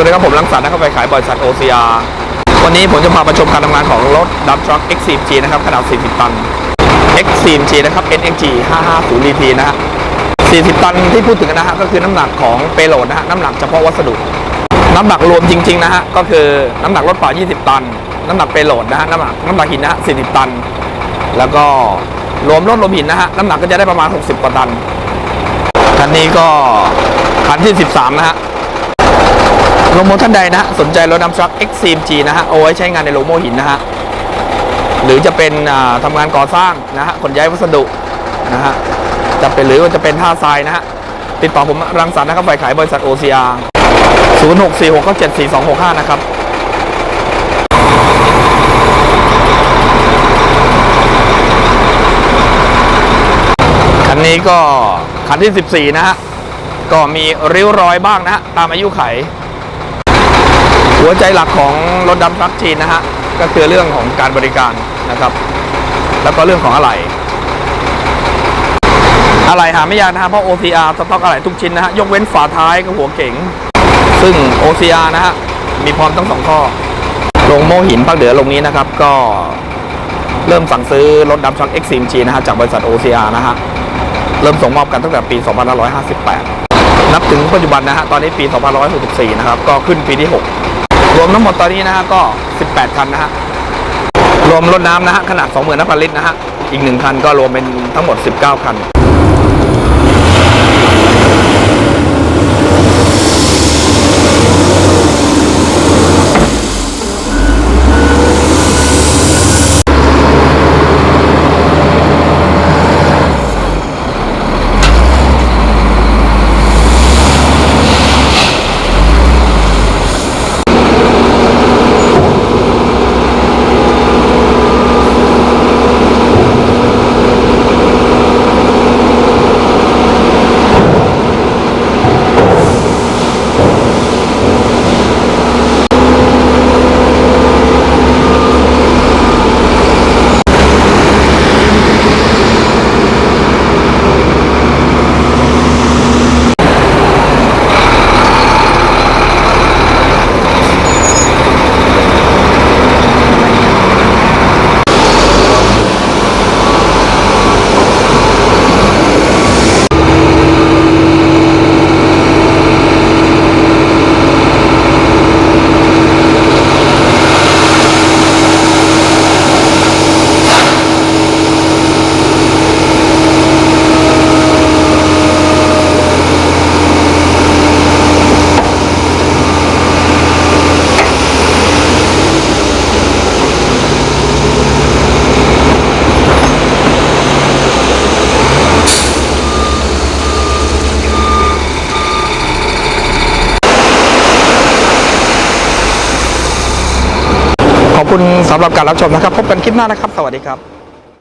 วัสดีครับผมรังสรรค์นะครับไปขายบริษัท OCR วันนี้ผมจะพาไปชมการทำงานของรถดัมทรัค X4G นะครับขนาด 40 ตัน X4G นะครับ NXG 550 DT นะฮะ 40 ตันที่พูดถึงนะฮะก็คือน้ำหนักของเปโลดนะฮะน้ำหนักเฉพาะวัสดุ น้ำหนักรวมจริง ๆ นะฮะก็คือน้ำหนักรถเปล่า 20 ตัน น้ำหนักเปโลดนะฮะน้ำหนักน้ำหนักหินนะฮะ 40 ตัน แล้วก็รวมรถรวมหินนะฮะน้ำหนักก็จะได้ประมาณ 60 กว่าตันคันนี้ก็คันที่ 13 นะฮะ ลโมท่านใดนะฮะสนใจรถนำทรัค X c m G นะฮะ เอาไว้ใช้งานในโลโมหินนะฮะ หรือจะเป็นอ่าทำงานก่อสร้างนะฮะ ขนย้ายวัสดุนะฮะ จะเป็นหรือว่าจะเป็นท่าทรายนะฮะ ติดต่อผมรังสรรค์นะครับฝ่ายขายบริษัท OCR 0646974265 นะครับคันนี้ก็คันที่ 14 นะฮะ ก็มีริ้วรอยบ้างนะฮะ ตามอายุไข หัวใจหลักของรถดำทรัคจีนนะฮะก็คือเรื่องของการบริการนะครับ แล้วก็เรื่องของอะไหล่อะไหล่หาไม่ยากนะฮะเพราะ OCR สต็อกอะไหล่ทุกชิ้นนะฮะยกเว้นฝาท้ายกับหัวเก๋งซึ่ง OCR นะฮะมีพร้อมทั้งสองข้อลงโมหินภาคเหนือลงนี้นะครับ ก็เริ่มสั่งซื้อรถดำทรัค X4G นะฮะจากบริษัท OCR นะฮะเริ่มส่งมอบกันตั้งแต่ปี 2558 นับถึงปัจจุบันนะฮะ ตอนนี้ปี 2564 นะครับ ก็ขึ้นปีที่ 6 รวมทั้งหมดตอนนี้นะฮะก็ 18 คันนะฮะ รวมรถน้ำนะฮะขนาด 20,000ลิตรนะฮะ อีก 1 คันก็รวมเป็นทั้งหมด 19 คัน คุณสำหรับการรับชมนะครับ พบกันคลิปหน้านะครับ สวัสดีครับ